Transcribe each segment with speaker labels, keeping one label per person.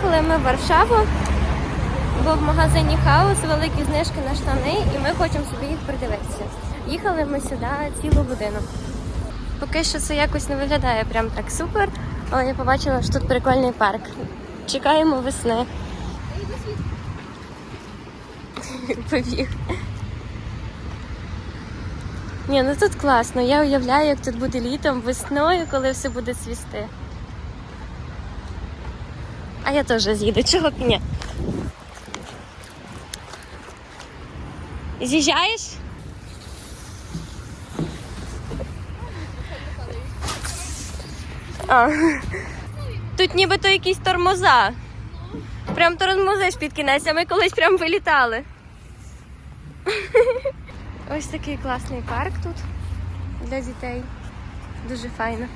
Speaker 1: Приїхали ми в Варшаву, бо в магазині Хаус великі знижки на штани, і ми хочемо собі їх придивитися. Їхали ми сюди цілу годину. Поки що це якось не виглядає прям так супер, але я побачила, що тут прикольний парк. Чекаємо весни. Побіг. Ні, ну тут класно. Я уявляю, як тут буде літом, весною, коли все буде цвісти. А я теж з'їду, чого б ні? З'їжджаєш? А. Тут нібито якісь тормоза. Прям тормозиш під кінець, а ми колись прям вилітали. Ось такий класний парк тут для дітей. Дуже файно.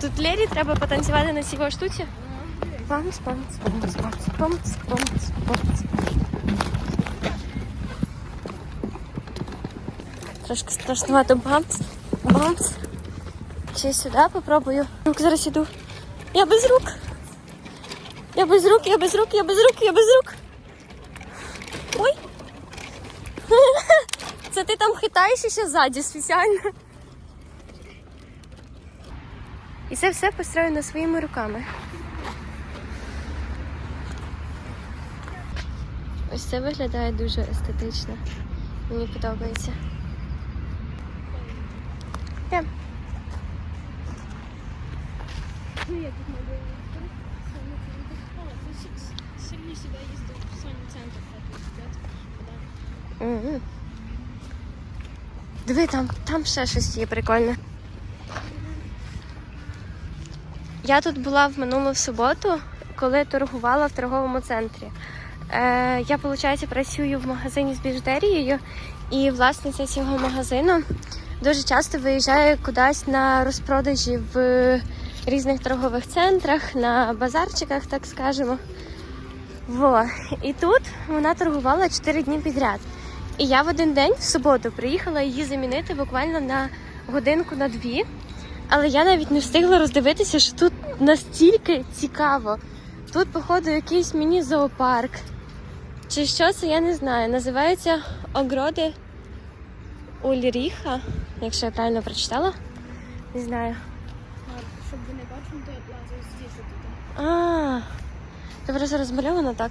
Speaker 1: Тут Лері треба потанцювати на цій штуці. Памс, памс, памс, памс, памс, памс, памс. Трошки страшнувато бамс, бамс. Ще сюди попробую. Рук зараз іду. Я без рук. Я без рук, я без рук, я без рук, я без рук. Ой. Це ти там хитаєшся ще ззаді спеціально. І це все построєно своїми руками. Це виглядає дуже естетично. Мені подобається.
Speaker 2: Сказать.
Speaker 1: Диви, там, там ще щось є прикольне. Я тут була в минулу суботу, коли торгувала в торговому центрі. Е, я, виходить, працюю в магазині з біжутерією, і власниця цього магазину дуже часто виїжджає кудись на розпродажі в різних торгових центрах, на базарчиках, так скажемо. Во. І тут вона торгувала 4 дні підряд. І я в один день, в суботу, приїхала її замінити буквально на годинку на дві. Але я навіть не встигла роздивитися, що тут настільки цікаво. Тут, походу, якийсь міні-зоопарк. Чи що це, я не знаю. Називається Огроди Ульріха, якщо я правильно прочитала. Не знаю.
Speaker 2: Щоб ви не бачили, то я вот это.
Speaker 1: А, це просто розмальовано так.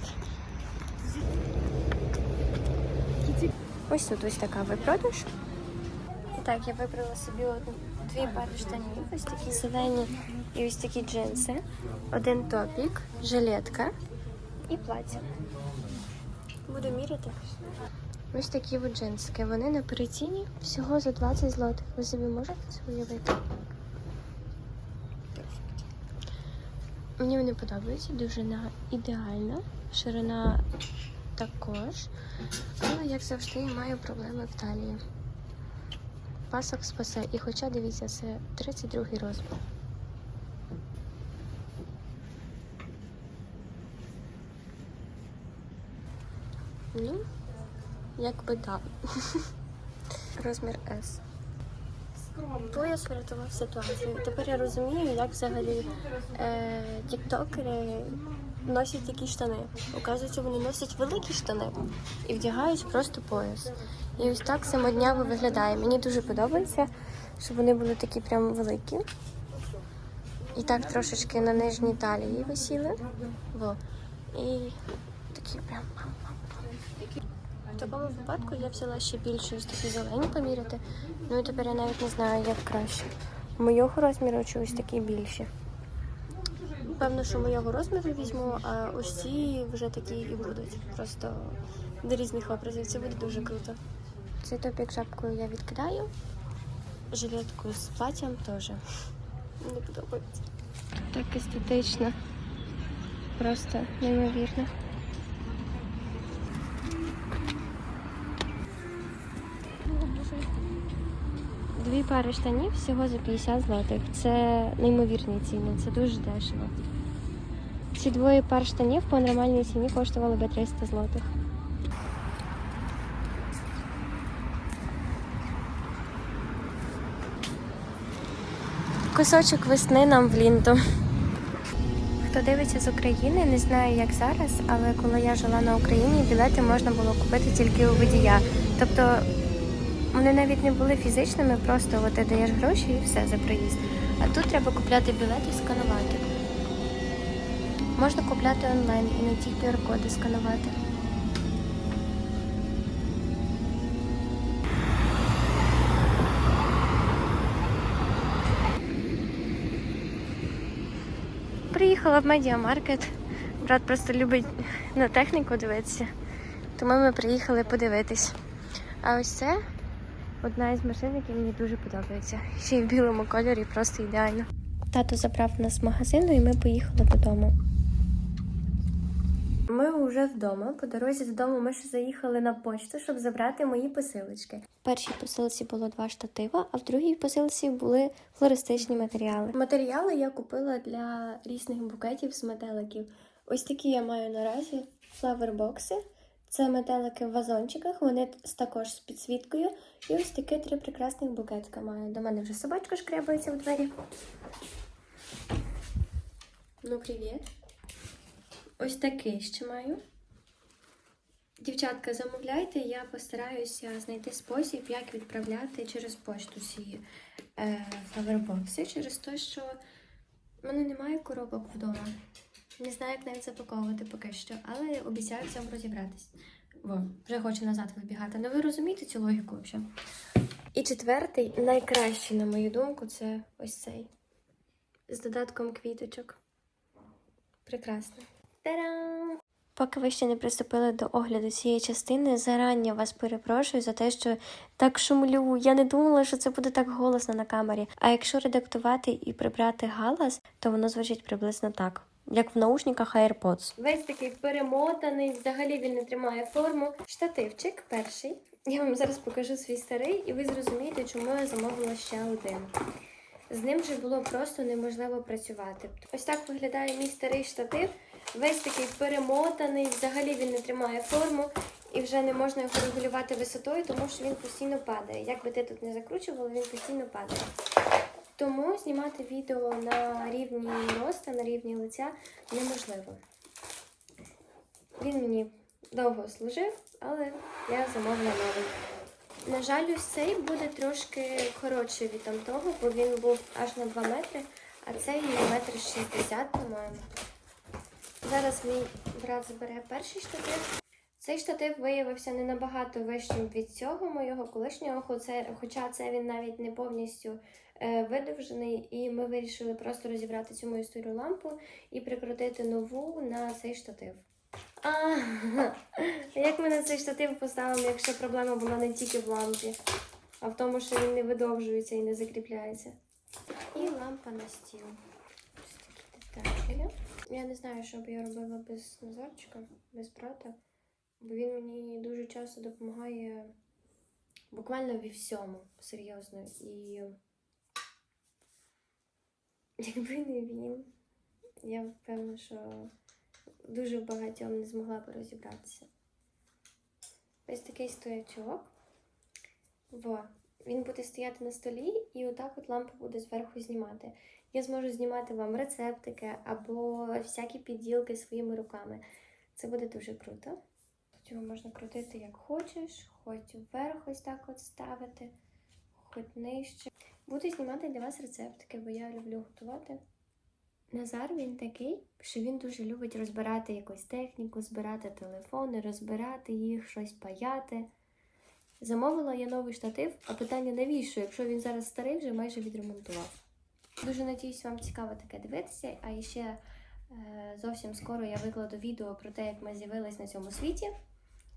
Speaker 1: Ось тут ось така випродаж. І так, я вибрала собі одну, дві пари штанів, ось такі зелені і ось такі джинси, один топік, жилетка і плаття. Буду міряти. Ось такі от джинсики. Вони на переціні всього за 20 злотих. Ви собі можете це уявити? Мені вони подобаються, довжина ідеальна, ширина також. Але, як завжди, я маю проблеми в талії. Пасок спасе. І хоча дивіться, це 32 розмір. Ну, якби так. Розмір S. Пояс врятував ситуацію. Тепер я розумію, як взагалі е, тіктокери носять такі штани. Оказується, вони носять великі штани і вдягають просто пояс. І ось так самодняво виглядає. Мені дуже подобається, щоб вони були такі прям великі. І так трошечки на нижній талії висіли. Во. І такі прям. В такому випадку я взяла ще більше ось такі зелені поміряти. Ну і тепер я навіть не знаю, як краще. Моєго розміру чи ось такі більші. Певно, що моєго розміру візьму, а ці вже такі і будуть. Просто до різних образів. Це буде дуже круто. Цей топік шапкою я відкидаю. Жилетку з платтям теж. Не подобається. Так естетично. Просто неймовірно. Дві пари штанів всього за 50 злотих. Це неймовірні ціни, це дуже дешево. Ці двоє пар штанів по нормальній ціні коштували би 300 злотих. Кусочок весни нам в лінту. хто дивиться з України, не знаю як зараз, але коли я жила на Україні, білети можна було купити тільки у водія. Тобто вони навіть не були фізичними, просто от ти даєш гроші і все за проїзд. А тут треба купляти білет і сканувати. Можна купляти онлайн і на ті QR-коди сканувати. Приїхала в медіамаркет. Брат просто любить на техніку дивитися. Тому ми приїхали подивитись. А ось це одна із машин, які мені дуже подобається. Ще й в білому кольорі просто ідеально. Тато забрав нас з магазину і ми поїхали додому. Ми вже вдома. По дорозі додому ми ще заїхали на почту, щоб забрати мої посилочки. В першій посилці було два штатива, а в другій посилці були флористичні матеріали. Матеріали я купила для різних букетів з метеликів. Ось такі я маю наразі флавербокси. Це метелики в вазончиках, вони також з підсвіткою. І ось такі три прекрасних букетика маю. До мене вже собачка шкрябається в двері. Ну, привіт. Ось такий ще маю. Дівчатка, замовляйте, я постараюся знайти спосіб, як відправляти через пошту ці е, флавербокси, через те, що в мене немає коробок вдома. Не знаю, як навіть запаковувати поки що, але обіцяю в цьому розібратись. Во, вже хочу назад вибігати. Ну ви розумієте цю логіку взагалі? І четвертий, найкращий, на мою думку, це ось цей. З додатком квіточок. Прекрасно. Та-дам! Поки ви ще не приступили до огляду цієї частини, зарані вас перепрошую за те, що так шумлю. Я не думала, що це буде так голосно на камері. А якщо редактувати і прибрати галас, то воно звучить приблизно так. Як в наушниках AirPods. Весь такий перемотаний, взагалі він не тримає форму. Штативчик перший. Я вам зараз покажу свій старий, і ви зрозумієте, чому я замовила ще один. З ним вже було просто неможливо працювати. Ось так виглядає мій старий штатив. Весь такий перемотаний, взагалі він не тримає форму і вже не можна його регулювати висотою, тому що він постійно падає. Як би ти тут не закручувала, він постійно падає. Тому знімати відео на рівні роста, на рівні лиця неможливо. Він мені довго служив, але я замовила новий. На жаль, ось цей буде трошки коротший від там того, бо він був аж на 2 метри, а цей метр 60, по-моєму. Зараз мій брат забере перший штатив. Цей штатив виявився не набагато вищим від цього моєго колишнього, хоча це він навіть не повністю е, видовжений, і ми вирішили просто розібрати цю мою стару лампу і прикрутити нову на цей штатив. А, як ми на цей штатив поставимо, якщо проблема була не тільки в лампі, а в тому, що він не видовжується і не закріпляється. І лампа на стіл. Ось такі деталі. Я не знаю, що б я робила без Назарчика, без брата, бо він мені дуже часто допомагає буквально в всьому, серйозно. І якби не він, я впевнена, що дуже багатьом не змогла би розібратися. Ось такий стоячок. Во. Він буде стояти на столі, і отак от лампа буде зверху знімати. Я зможу знімати вам рецептики або всякі підділки своїми руками. Це буде дуже круто. Його можна крутити як хочеш, хоч вверх ось так от ставити, хоч нижче. Буду знімати для вас рецептики, бо я люблю готувати. Назар він такий, що він дуже любить розбирати якусь техніку, збирати телефони, розбирати їх, щось паяти. Замовила я новий штатив, а питання навіщо, якщо він зараз старий, вже майже відремонтував. Дуже надіюсь, вам цікаво таке дивитися. А ще е, зовсім скоро я викладу відео про те, як ми з'явились на цьому світі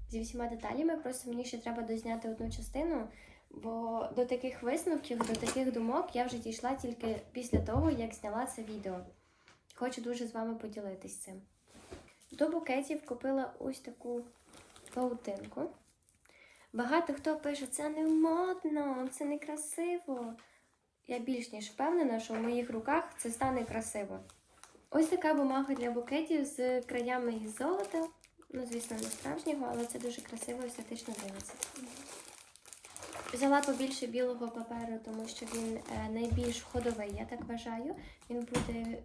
Speaker 1: зі всіма деталями. Просто мені ще треба дозняти одну частину, бо до таких висновків, до таких думок я вже дійшла тільки після того, як зняла це відео. Хочу дуже з вами поділитись цим. До букетів купила ось таку паутинку. Багато хто пише, це не модно, це не красиво. Я більш ніж впевнена, що в моїх руках це стане красиво. Ось така бумага для букетів з краями із золота. Ну, звісно, не справжнього, але це дуже красиво і естетично дивиться. Взяла побільше білого паперу, тому що він е, найбільш ходовий, я так вважаю. Він буде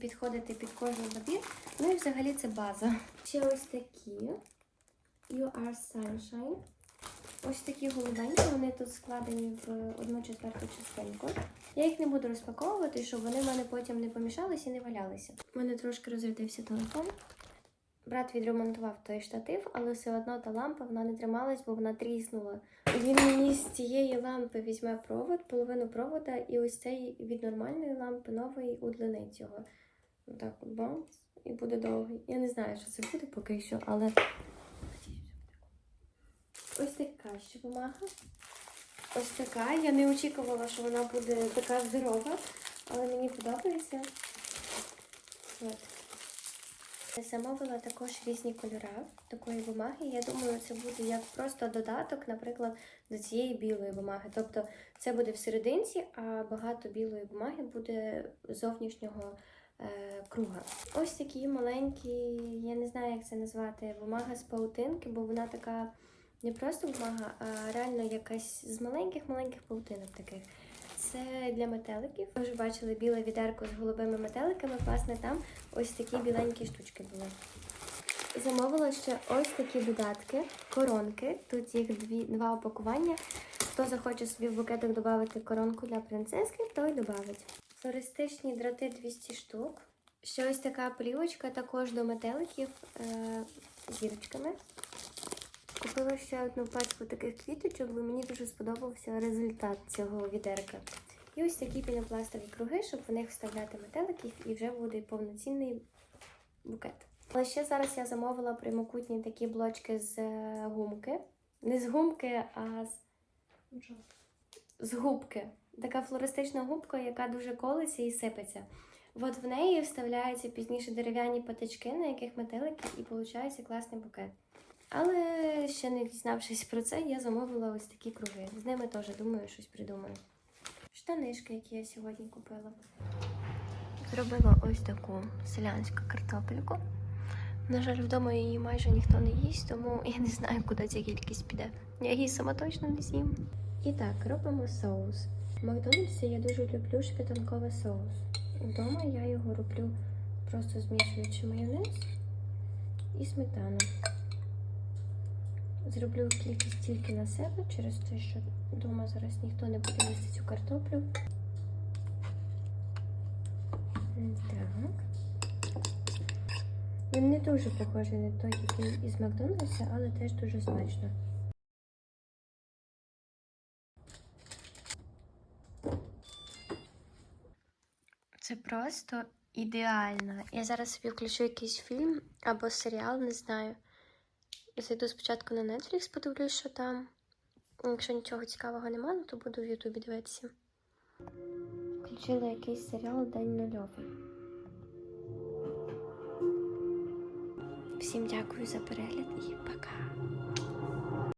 Speaker 1: підходити під кожен набір. Ну і взагалі це база. Ще ось такі. You are sunshine. Ось такі голубенькі, вони тут складені в одну четверту частинку. Я їх не буду розпаковувати, щоб вони в мене потім не помішалися і не валялися. У мене трошки розрядився телефон. Брат відремонтував той штатив, але все одно та лампа вона не трималась, бо вона тріснула. Він мені з цієї лампи візьме провод, половину провода, і ось цей від нормальної лампи новий удлинить його. Отак от бамс, і буде довгий. Я не знаю, що це буде поки що, але. Ось така ще бумага. Ось така. Я не очікувала, що вона буде така здорова, але мені подобається. От. Замовила також різні кольори такої бумаги. Я думаю, це буде як просто додаток, наприклад, до цієї білої бумаги. Тобто це буде в серединці, а багато білої бумаги буде зовнішнього е, круга. Ось такі маленькі, я не знаю, як це назвати, бумага з паутинки, бо вона така не просто бумага, а реально якась з маленьких-маленьких паутинок таких. Це для метеликів. Ви вже бачили біле відерко з голубими метеликами. Власне, там ось такі біленькі штучки були. Замовила ще ось такі додатки, коронки. Тут їх дві, два опакування. Хто захоче собі в букетик додати коронку для принцески, той додавить. Флористичні дроти 200 штук. Ще ось така плівочка також до метеликів е- зірочками. Купила ще одну пачку таких квіточок, бо мені дуже сподобався результат цього відерка. І ось такі пінопластові круги, щоб в них вставляти метеликів і вже буде повноцінний букет. Але ще зараз я замовила прямокутні такі блочки з е, гумки. Не з гумки, а з, з губки. Така флористична губка, яка дуже колиться і сипеться. От в неї вставляються пізніше дерев'яні патички, на яких метелики, і виходить класний букет. Але ще не дізнавшись про це, я замовила ось такі круги. З ними теж думаю, щось придумаю. Штанишки, які я сьогодні купила. Зробила ось таку селянську картопельку. На жаль, вдома її майже ніхто не їсть, тому я не знаю, куди ця кількість піде. Я її сама точно не з'їм. І так, робимо соус. В Макдональдсі я дуже люблю шпітанковий соус. Вдома я його роблю просто змішуючи майонез і сметану. Зроблю кількість тільки на себе через те, що вдома зараз ніхто не буде їсти цю картоплю. Так. Він не дуже похожий на той, який із Макдональдса, але теж дуже смачно. Це просто ідеально. Я зараз собі включу якийсь фільм або серіал, не знаю. Зайду спочатку на Netflix, подивлюсь, що там. Якщо нічого цікавого нема, ну, то буду в Ютубі дивитися. Включила якийсь серіал День нульовий. Всім дякую за перегляд і пока.